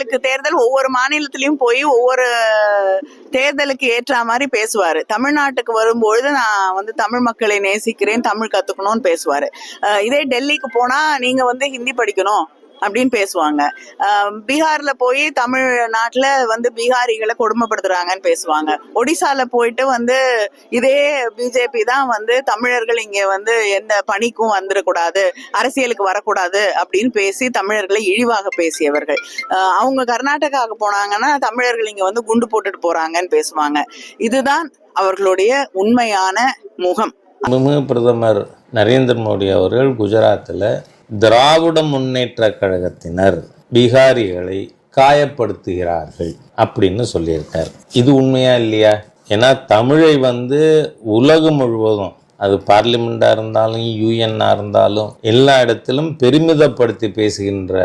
தேர்தலுக்கு தேர்தல் ஒவ்வொரு மாநிலத்திலயும் போய் ஒவ்வொரு தேர்தலுக்கு ஏற்ற மாதிரி பேசுவாரு. தமிழ்நாட்டுக்கு வரும்பொழுது நான் வந்து தமிழ் மக்களை நேசிக்கிறேன் தமிழ் கத்துக்கணும்னு பேசுவாரு. இதே டெல்லிக்கு போனா நீங்க வந்து ஹிந்தி படிக்கணும். அப்படின்னு பேசுவாங்க. பீகார்ல போய் தமிழ்நாட்டுல வந்து பீகாரிகளை கொடுமைப்படுத்துறாங்கன்னு பேசுவாங்க. ஒடிசால போயிட்டு வந்து இதே பிஜேபி தான் வந்து தமிழர்கள் இங்க வந்து எந்த பணிக்கும் வந்துடக்கூடாது அரசியலுக்கு வரக்கூடாது அப்படின்னு பேசி தமிழர்களை இழிவாக பேசியவர்கள். அவங்க கர்நாடகாவுக்கு போனாங்கன்னா தமிழர்கள் இங்க வந்து குண்டு போட்டுட்டு போறாங்கன்னு பேசுவாங்க. இதுதான் அவர்களுடைய உண்மையான முகம். பிரதமர் நரேந்திர மோடி அவர்கள் குஜராத்தில் திராவிட முன்னேற்ற கழகத்தினர் பீகாரிகளை காயப்படுத்துகிறார்கள் அப்படின்னு சொல்லியிருக்கார். இது உண்மையா இல்லையா? ஏன்னா தமிழை வந்து உலகம் முழுவதும் அது பார்லிமெண்ட்டாக இருந்தாலும் யூஎன்னாக இருந்தாலும் எல்லா இடத்திலும் பெருமிதப்படுத்தி பேசுகின்ற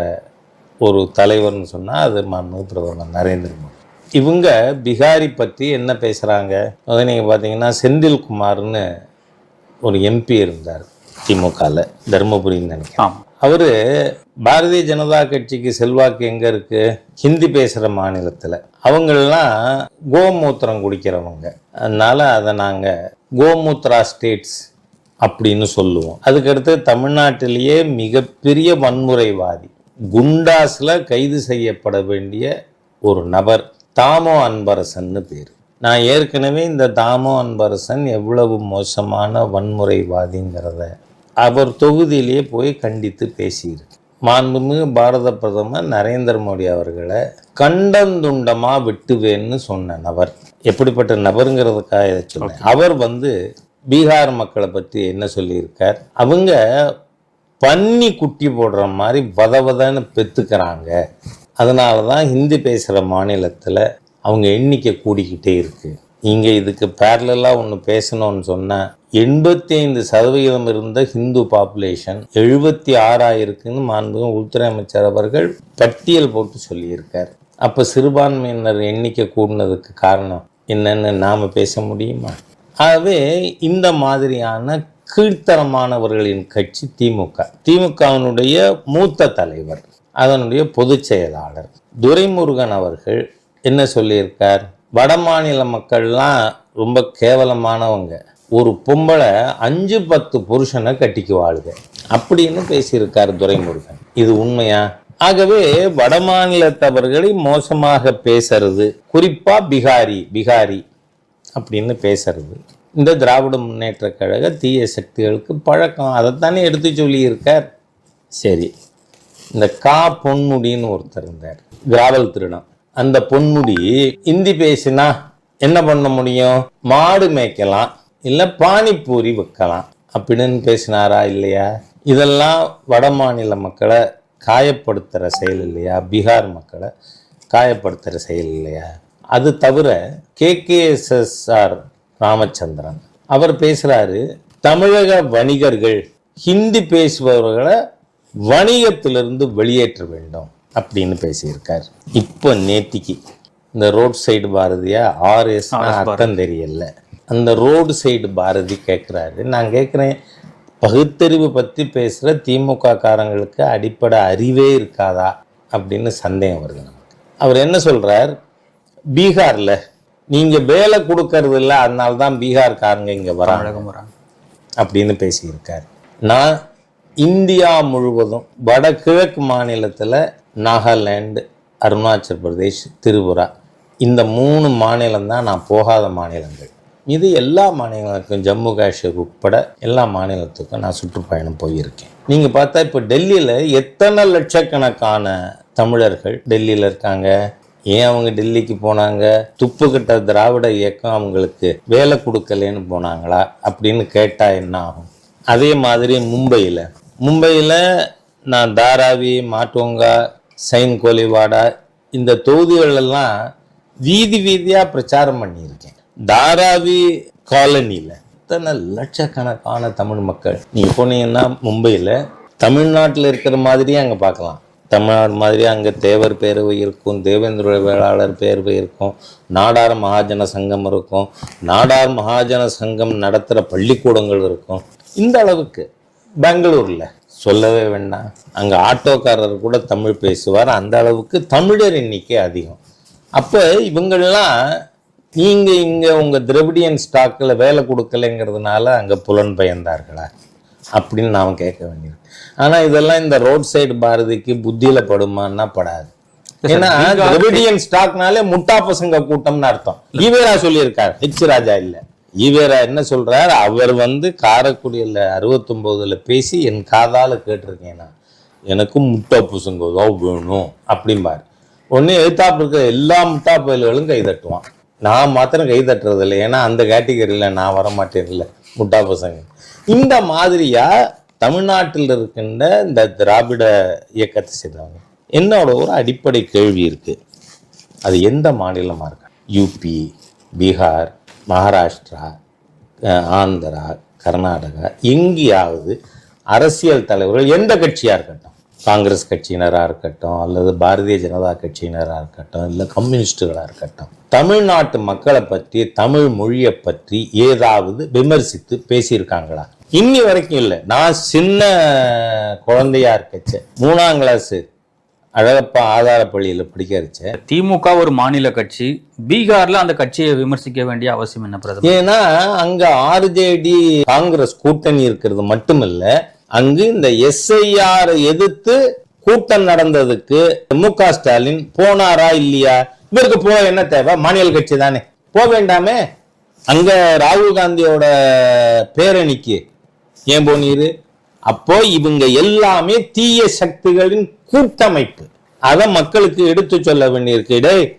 ஒரு தலைவர்னு சொன்னால் அது மாண்புமிகு பிரதமர் நரேந்திர மோடி. இவங்க பிகாரி பற்றி என்ன பேசுகிறாங்க அதை நீங்கள் பார்த்தீங்கன்னா செந்தில்குமார்னு ஒரு எம்பி இருந்தார். திமுகவில் தருமபுரின்னு நினைக்கிறேன். அவர் பாரதிய ஜனதா கட்சிக்கு செல்வாக்கு எங்கே இருக்கு? ஹிந்தி பேசுகிற மாநிலத்தில். அவங்களெலாம் கோமூத்திரம் குடிக்கிறவங்க. அதனால அதை நாங்கள் கோமூத்ரா ஸ்டேட்ஸ் அப்படின்னு சொல்லுவோம். அதுக்கடுத்து தமிழ்நாட்டிலேயே மிகப்பெரிய வன்முறைவாதி. குண்டாஸில் கைது செய்யப்பட வேண்டிய ஒரு நபர் தாமோ அன்பரசன்னு பேர். நான் ஏற்கனவே இந்த தாமோ அன்பரசன் எவ்வளவு மோசமான வன்முறைவாதிங்கிறத அவர் தொகுதியிலேயே போய் கண்டித்து பேசியிருக்கு மாண்புமிகு பாரத பிரதமர் நரேந்திர மோடி அவர்களை கண்டந்துண்டமாக வெட்டுவேன்னு சொன்ன நபர். எப்படிப்பட்ட நபருங்கிறதுக்காக இதை சொன்னேன். அவர் வந்து பீகார் மக்களை பற்றி என்ன சொல்லியிருக்கார்? அவங்க பன்னி குட்டி போடுற மாதிரி வதவதன்னு பெத்துக்கிறாங்க. அதனால தான் ஹிந்தி பேசுகிற மாநிலத்தில் அவங்க எண்ணிக்கை கூடிக்கிட்டே இருக்கு. இங்கே இதுக்கு பேரலாக ஒன்று பேசணும்னு சொன்னால் எண்பத்தி ஐந்து சதவிகிதம் இருந்த ஹிந்து பாப்புலேஷன் எழுபத்தி ஆறாயிருக்குன்னு மாண்புகம் உள்துறை அமைச்சர் அவர்கள் பட்டியல் போட்டு சொல்லியிருக்கார். அப்போ சிறுபான்மையினர் எண்ணிக்கை கூடினதுக்கு காரணம் என்னன்னு நாம் பேச முடியுமா? ஆகவே இந்த மாதிரியான கீழ்த்தரமானவர்களின் கட்சி திமுக. திமுகவினுடைய மூத்த தலைவர் அதனுடைய பொதுச் செயலாளர் துரைமுருகன் அவர்கள் என்ன சொல்லியிருக்கார்? வட மாநில மக்கள்லாம் ரொம்ப கேவலமானவங்க. ஒரு பொம்பளை அஞ்சு பத்து புருஷனை கட்டிக்கு வாழ்க அப்படின்னு பேசியிருக்கார் துரைமுருகன். இது உண்மையா? ஆகவே வடமாநிலத்தவர்களை மோசமாக பேசுறது குறிப்பா பிகாரி பிகாரி அப்படின்னு பேசுறது. இந்த திராவிட முன்னேற்ற கழக தீய சக்திகளுக்கு பழக்கம் அதைத்தானே எடுத்து சொல்லியிருக்கார். சரி இந்த கா பொன்முடின்னு ஒருத்தர் இருந்தார் கிராவல் திருடம். அந்த பொன்முடி இந்தி பேசினா என்ன பண்ண முடியும்? மாடு மேய்க்கலாம் இல்லை பானிபூரி விற்கலாம். அப்படின்னு பேசினாரா இல்லையா? இதெல்லாம் வட மாநில மக்களை காயப்படுத்துகிற செயல் இல்லையா? பீகார் மக்களை காயப்படுத்துகிற செயல் இல்லையா? அது தவிர கேகேஎஸ்எஸ்ஆர் ராமச்சந்திரன் அவர் பேசுகிறாரு தமிழக வணிகர்கள் ஹிந்தி பேசுபவர்களை வணிகத்திலிருந்து வெளியேற்ற வேண்டும் அப்படின்னு பேசியிருக்கார். இப்போ நேத்திக்கு இந்த ரோட் சைடு பாரதியா ஆர்எஸ் அர்த்தம் தெரியல. அந்த ரோடு சைடு பாரதி கேட்குறாரு நான் கேட்குறேன் பகுத்தறிவு பற்றி பேசுகிற திமுக காரங்களுக்கு அடிப்படை அறிவே இருக்காதா அப்படின்னு சந்தேகம் வருது நமக்கு. அவர் என்ன சொல்றார்? பீகாரில் நீங்கள் வேலை கொடுக்கறது இல்லை அதனால தான் பீகார்காரங்க இங்கே வராங்க. அப்படின்னு பேசியிருக்கார். நான் இந்தியா முழுவதும் வடகிழக்கு மாநிலத்தில் நாகாலாந்து அருணாச்சல் பிரதேஷ் திரிபுரா இந்த மூணு மாநிலம் தான் நான் போகாத மாநிலங்கள். இது எல்லா மாநிலங்களுக்கும் ஜம்மு காஷ்மீர் உட்பட எல்லா மாநிலத்துக்கும் நான் சுற்றுப்பயணம் போயிருக்கேன். நீங்கள் பார்த்தா இப்போ டெல்லியில் எத்தனை லட்சக்கணக்கான தமிழர்கள் டெல்லியில் இருக்காங்க? ஏன் அவங்க டெல்லிக்கு போனாங்க? துப்புக்கிட்ட திராவிட இயக்கம் அவங்களுக்கு வேலை கொடுக்கலன்னு போனாங்களா? அப்படின்னு கேட்டால் என்ன ஆகும்? அதே மாதிரி மும்பையில். மும்பையில் நான் தாராவி மாட்டோங்கா சைன் கோலிவாடா இந்த தொகுதிகளெல்லாம் வீதி வீதியாக பிரச்சாரம் பண்ணியிருக்கேன். தாராவி காலனியில் இத்தனை லட்சக்கணக்கான தமிழ் மக்கள். நீங்கள் போனீங்கன்னா மும்பையில் தமிழ்நாட்டில் இருக்கிற மாதிரியே அங்கே பார்க்கலாம். தமிழ்நாடு மாதிரி அங்கே தேவர் பேரவை இருக்கும் தேவேந்திர வேளாளர் பேரவை இருக்கும் நாடார் மகாஜன சங்கம் இருக்கும் நாடார் மகாஜன சங்கம் நடத்துகிற பள்ளிக்கூடங்கள் இருக்கும். இந்த அளவுக்கு பெங்களூரில் சொல்லவே வேண்டாம். அங்கே ஆட்டோக்காரர் கூட தமிழ் பேசுவார். அந்த அளவுக்கு தமிழர் எண்ணிக்கை அதிகம். அப்போ இவங்கெல்லாம் நீங்கள் இங்கே உங்கள் திரவிடியன் ஸ்டாக்கில் வேலை கொடுக்கலைங்கிறதுனால அங்கே புலன் பயந்தார்களா? அப்படின்னு நாம் கேட்க வேண்டியது. ஆனால் இதெல்லாம் இந்த ரோட் சைடு பாரதிக்கு புத்தியில் படுமான்னா படாது. ஏன்னா திரவிடியன் ஸ்டாக்னாலே முட்டா பசங்க கூட்டம்னு அர்த்தம். ஈவேரா சொல்லியிருக்காரு ஹெச் ராஜா இல்ல. ஈவேரா என்ன சொல்றார்? அவர் வந்து காரைக்குடியில் அறுபத்தொம்போதுல பேசி என் காதால கேட்டிருக்கேன் நான். எனக்கு முட்டா பசங்க தான் வேணும் அப்படிம்பாரு. ஒண்ணு எழுத்தாப்பு இருக்க எல்லா முட்டா பயல்களும் கை தட்டுவான் நான் மாத்திரம் கை தட்டுறது இல்லை ஏன்னா அந்த கேட்டகரியில் நான் வர மாட்டேன் இல்லை முட்டா பசங்க. இந்த மாதிரியா தமிழ்நாட்டில் இருக்கின்ற இந்த திராவிட இயக்கத்தை சேர்ந்தவங்க. என்னோட ஒரு அடிப்படை கேள்வி இருக்கு. அது எந்த மாநிலமாக இருக்கு? யூபி பீகார் மகாராஷ்டிரா ஆந்திரா கர்நாடகா எங்கேயாவது அரசியல் தலைவர்கள் எந்த கட்சியாக இருக்கட்டும். காங்கிரஸ் கட்சியினராக இருக்கட்டும் அல்லது பாரதிய ஜனதா கட்சியினராக இருக்கட்டும் இல்லை கம்யூனிஸ்டுகளாக இருக்கட்டும் தமிழ்நாட்டு மக்களை பற்றி தமிழ் மொழியை பற்றி ஏதாவது விமர்சித்து பேசியிருக்காங்களா? இன்னி வரைக்கும் இல்லை. நான் சின்ன குழந்தையா இருக்கச்ச மூணாம் கிளாஸ் அழகப்பா ஆதார பள்ளியில் படிக்க வச்சேன் திமுக ஒரு மாநில கட்சி பீகார்ல அந்த கட்சியை விமர்சிக்க வேண்டிய அவசியம் என்ன பிரதமர்? ஏன்னா அங்க ஆர்ஜேடி காங்கிரஸ் கூட்டணி இருக்கிறது மட்டுமல்ல அங்கு இந்த எஸ்ஐஆர் எதிர்த்து கூட்டம் நடந்ததுக்கு மு க ஸ்டாலின் போனாரா இல்லையா? இவருக்கு போக என்ன தேவை? மாநில கட்சி தானே. போக வேண்டாமே. அங்க ராகுல் காந்தியோட பேரணிக்கு ஏன் போனீரு? அப்போ இவங்க எல்லாமே தீய சக்திகளின் கூட்டமைப்பு. அதை மக்களுக்கு எடுத்து சொல்ல வேண்டியிருக்கு. இடே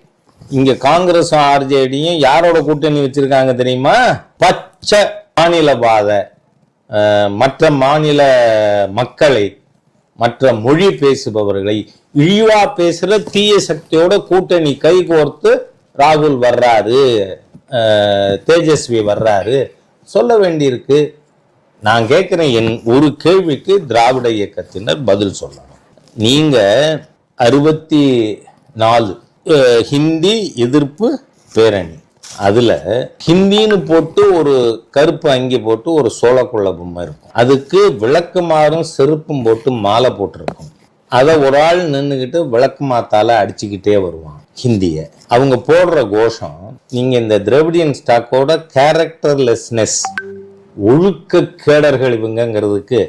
இங்க காங்கிரஸும் ஆர்ஜேடியும் யாரோட கூட்டணி வச்சிருக்காங்க தெரியுமா? பச்சை மாநிலவாத மற்ற மாநில மக்களை மற்ற மொழி பேசுபவர்களை இழிவா பேசுகிற தீய சக்தியோட கூட்டணி கை கோர்த்து ராகுல் வர்றாரு. தேஜஸ்வி வர்றாரு. சொல்ல வேண்டியிருக்கு நான் கேட்குறேன் என் ஒரு கேள்விக்கு திராவிட இயக்கத்தினர் பதில் சொல்லணும். நீங்கள் அறுபத்தி நாலு ஹிந்தி எதிர்ப்பு பேரணி. அதுல ஹிந்தின்னு போட்டு ஒரு கருப்பு அங்கி போட்டு ஒரு சோளக்குள்ள பொம்மை இருக்கும். அதுக்கு விளக்குமாறும் செருப்பும் போட்டு மாலை போட்டிருக்கும். அதை ஒரு ஆள் நின்றுக்கிட்டு விளக்கு மாத்தால அடிச்சுக்கிட்டே வருவான் ஹிந்திய. அவங்க போடுற கோஷம் நீங்க இந்த திரவிடியன் ஸ்டாக்கோட கேரக்டர்லெஸ்னஸ் ஒழுக்க கேடர்கள் இவங்கங்கிறதுக்கு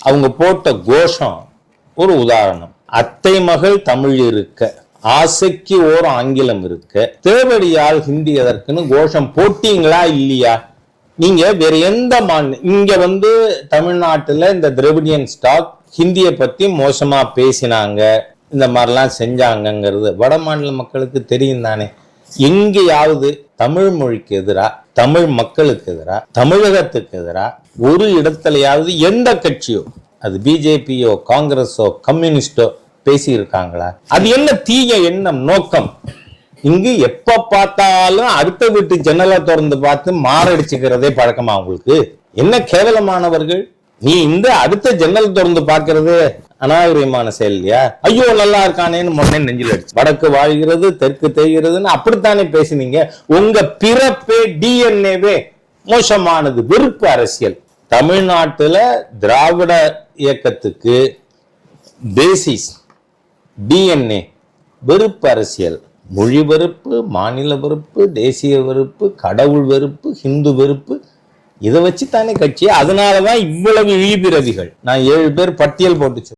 அவங்க போட்ட கோஷம் ஒரு உதாரணம். அத்தை மகள் தமிழ் இருக்க. ஆசைக்கு ஓர் ஆங்கிலம் இருக்க. தேவடியால் ஹிந்தி எதற்குன்னு கோஷம் போட்டீங்களா இல்லையா? நீங்க வேற எந்த மாநில இங்க வந்து தமிழ்நாட்டுல இந்த திரவிடியன் ஸ்டாக் ஹிந்தியை பத்தி மோசமா பேசினாங்க. இந்த மாதிரிலாம் செஞ்சாங்கங்கிறது வட மாநில மக்களுக்கு தெரியும் தானே. எங்கேயாவது தமிழ் மொழிக்கு எதிராக தமிழ் மக்களுக்கு எதிராக தமிழகத்துக்கு எதிராக ஒரு இடத்துலையாவது எந்த கட்சியோ அது பிஜேபியோ காங்கிரஸோ கம்யூனிஸ்டோ பேசி இருக்காங்களா அது என்ன தீய எண்ணம் நோக்கம்? இங்கு எப்ப பார்த்தாலும் அடுத்த வீட்டு ஜன்னலை திறந்து பார்த்து மாரடிச்சுக்கிறதே பழக்கமா உங்களுக்கு? என்ன கேவலமானவர்கள்? நீ இந்த அடுத்த ஜன்னல் திறந்து பார்க்கறது அநாகரியமான செயல் இல்லையா? ஐயோ நல்லா இருக்கானேன்னு முன்னே நெஞ்சில் அடிச்சு. வடக்கு வாழ்கிறது தெற்கு தேய்கிறதுன்னு அப்படித்தானே பேசினீங்க? உங்க பிறப்பே டிஎன்ஏவே மோசமானது வெறுப்பு அரசியல். தமிழ்நாட்டுல திராவிட இயக்கத்துக்கு பேசிஸ் டிஎன்ஏ வெறுப்பு அரசியல் மொழி வெறுப்பு மாநில வெறுப்பு தேசிய வெறுப்பு கடவுள் வெறுப்பு ஹிந்து வெறுப்பு இதை வச்சு தானே கட்சி. அதனால தான் இவ்வளவு இழிபிரதிகள் நான் ஏழு பேர் பட்டியல் போட்டு